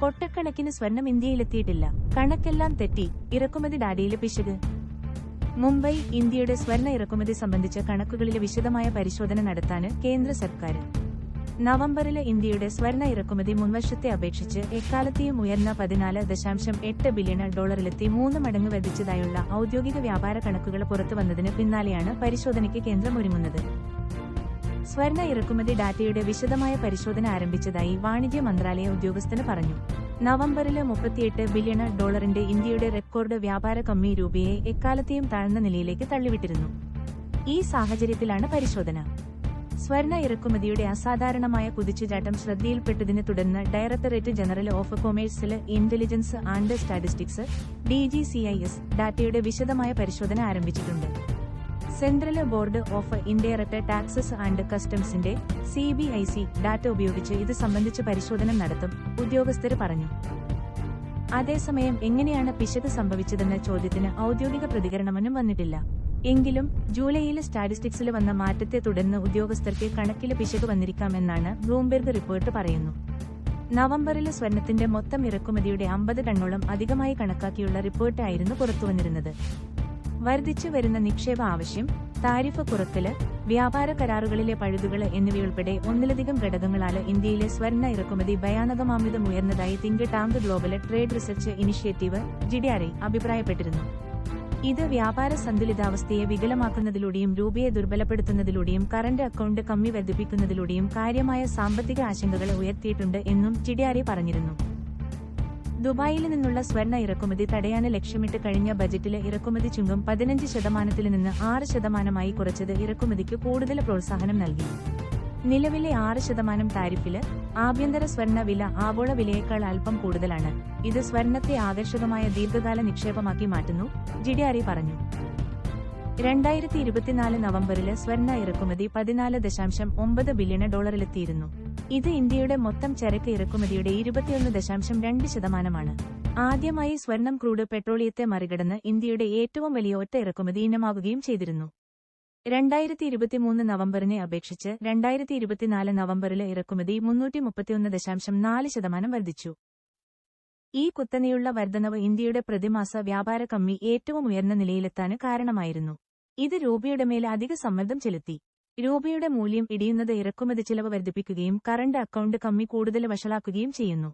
കൊട്ടക്കണക്കിന് സ്വർണം ഇന്ത്യയിലെത്തിയിട്ടില്ല. കണക്കെല്ലാം തെറ്റി ഇറക്കുമതി ഡാഡിയിലെ പിശക്. മുംബൈ ഇന്ത്യയുടെ സ്വർണ ഇറക്കുമതി സംബന്ധിച്ച കണക്കുകളിലെ വിശദമായ പരിശോധന നടത്താന് കേന്ദ്ര സർക്കാർ. നവംബറിലെ ഇന്ത്യയുടെ സ്വർണ ഇറക്കുമതി മുൻവർഷത്തെ അപേക്ഷിച്ച് എക്കാലത്തെയും ഉയർന്ന പതിനാല് ദശാംശം എട്ട് ബില്യൺ ഡോളറിലെത്തി മൂന്ന് മടങ്ങ് വർദ്ധിച്ചതായുള്ള ഔദ്യോഗിക വ്യാപാര കണക്കുകൾ പുറത്തുവന്നതിന് പിന്നാലെയാണ് പരിശോധനയ്ക്ക് കേന്ദ്രം ഒരുങ്ങുന്നത്. സ്വർണ ഇറക്കുമതി ഡാറ്റയുടെ വിശദമായ പരിശോധന ആരംഭിച്ചതായി വാണിജ്യ മന്ത്രാലയ ഉദ്യോഗസ്ഥന് പറഞ്ഞു. നവംബറിലെ മുപ്പത്തിയെട്ട് ബില്യൺ ഡോളറിന്റെ ഇന്ത്യയുടെ റെക്കോർഡ് വ്യാപാര കമ്മി രൂപയെ എക്കാലത്തെയും താഴ്ന്ന നിലയിലേക്ക് തള്ളിവിട്ടിരുന്നു. ഈ സാഹചര്യത്തിലാണ് പരിശോധന. സ്വർണ ഇറക്കുമതിയുടെ അസാധാരണമായ കുതിച്ചുചാട്ടം ശ്രദ്ധയിൽപ്പെട്ടതിനെ തുടർന്ന് ഡയറക്ടറേറ്റ് ജനറൽ ഓഫ് കൊമേഴ്സിൽ ഇന്റലിജൻസ് ആൻഡ് സ്റ്റാറ്റിസ്റ്റിക്സ് ഡി ഡാറ്റയുടെ വിശദമായ പരിശോധന ആരംഭിച്ചിട്ടുണ്ട്. Central Board of Indirect Taxes and കസ്റ്റംസിന്റെ C B I C data ഉപയോഗിച്ച് ഇത് സംബന്ധിച്ച് പരിശോധന നടത്തും ഉദ്യോഗസ്ഥർ പറഞ്ഞു. അതേസമയം എങ്ങനെയാണ് പിശക് സംഭവിച്ചതെന്ന ചോദ്യത്തിന് ഔദ്യോഗിക പ്രതികരണമൊന്നും വന്നിട്ടില്ല. എങ്കിലും ജൂലൈയിലെ സ്റ്റാറ്റിസ്റ്റിക്സിൽ വന്ന മാറ്റത്തെ തുടർന്ന് ഉദ്യോഗസ്ഥർക്ക് കണക്കിൽ പിശക് വന്നിരിക്കാമെന്നാണ് ബ്ലൂംബെർഗ് റിപ്പോർട്ട് പറയുന്നു. നവംബറിലെ സ്വർണത്തിന്റെ മൊത്തം ഇറക്കുമതിയുടെ അമ്പത് ടണ്ണോളം അധികമായി കണക്കാക്കിയുള്ള റിപ്പോർട്ടായിരുന്നു പുറത്തുവന്നിരുന്നത്. വർദ്ധിച്ചു വരുന്ന നിക്ഷേപ ആവശ്യം താരിഫ് കുറക്കൽ വ്യാപാര കരാറുകളിലെ പഴുതുകൾ എന്നിവയുൾപ്പെടെ ഒന്നിലധികം ഘടകങ്ങളാണ് ഇന്ത്യയിലെ സ്വർണ ഇറക്കുമതി ഭയാനകമാമിതം ഉയർന്നതായി think tank Global Trade Research Initiative GTRI അഭിപ്രായപ്പെട്ടിരുന്നു. ഇത് വ്യാപാര സന്തുലിതാവസ്ഥയെ വികലമാക്കുന്നതിലൂടെയും രൂപയെ ദുർബലപ്പെടുത്തുന്നതിലൂടെയും കറന്റ് അക്കൗണ്ട് കമ്മി വർദ്ധിപ്പിക്കുന്നതിലൂടെയും കാര്യമായ സാമ്പത്തിക ആശങ്കകൾ ഉയർത്തിയിട്ടുണ്ട് എന്നും ജിഡിആർഐ പറഞ്ഞിരുന്നു. ദുബായിൽ നിന്നുള്ള സ്വർണ ഇറക്കുമതി തടയാന് ലക്ഷ്യമിട്ട് കഴിഞ്ഞ ബജറ്റിലെ ഇറക്കുമതി ചുങ്കം പതിനഞ്ച് ശതമാനത്തിൽ നിന്ന് ആറ് ശതമാനമായി കുറച്ചത് ഇറക്കുമതിക്ക് കൂടുതൽ പ്രോത്സാഹനം നൽകി. നിലവിലെ ആറ് ശതമാനം താരിഫിൽ ആഭ്യന്തര സ്വർണ വില ആഗോള വിലയേക്കാൾ അല്പം കൂടുതലാണ്. ഇത് സ്വർണത്തെ ആകർഷകമായ ദീർഘകാല നിക്ഷേപമാക്കി മാറ്റുന്നു ജിഡിയാരി പറഞ്ഞു. രണ്ടായിരത്തി ഇരുപത്തിനാല് നവംബറിൽ സ്വർണ ഇറക്കുമതി പതിനാല് ദശാംശം ഒമ്പത് ബില്യൺ ഡോളറിലെത്തിയിരുന്നു. ഇത് ഇന്ത്യയുടെ മൊത്തം ചരക്ക് ഇറക്കുമതിയുടെ ഇരുപത്തിയൊന്ന് ദശാംശം രണ്ട് ശതമാനമാണ്. ആദ്യമായി സ്വർണം ക്രൂഡ് പെട്രോളിയത്തെ മറികടന്ന് ഇന്ത്യയുടെ ഏറ്റവും വലിയ ഒറ്റ ഇറക്കുമതി ഇനമാകുകയും ചെയ്തിരുന്നു. രണ്ടായിരത്തി ഇരുപത്തിമൂന്ന് നവംബറിനെ അപേക്ഷിച്ച് രണ്ടായിരത്തി ഇരുപത്തിനാല് നവംബറിലെ ഇറക്കുമതി മുന്നൂറ്റി മുപ്പത്തിയൊന്ന് ദശാംശം നാല് ശതമാനം വർദ്ധിച്ചു. ഈ കുത്തനെയുള്ള വർധനവ് ഇന്ത്യയുടെ പ്രതിമാസ വ്യാപാര കമ്മി ഏറ്റവും ഉയർന്ന നിലയിലെത്താൻ കാരണമായിരുന്നു. ഇത് രൂപയുടെ മേൽ അധിക സമ്മർദ്ദം ചെലുത്തി. രൂപയുടെ മൂല്യം ഇടിയുന്നത് ഇറക്കുമതി ചിലവ് വർദ്ധിപ്പിക്കുകയും കറണ്ട് അക്കൗണ്ട് കമ്മി കൂടുതൽ വഷളാക്കുകയും ചെയ്യുന്നു.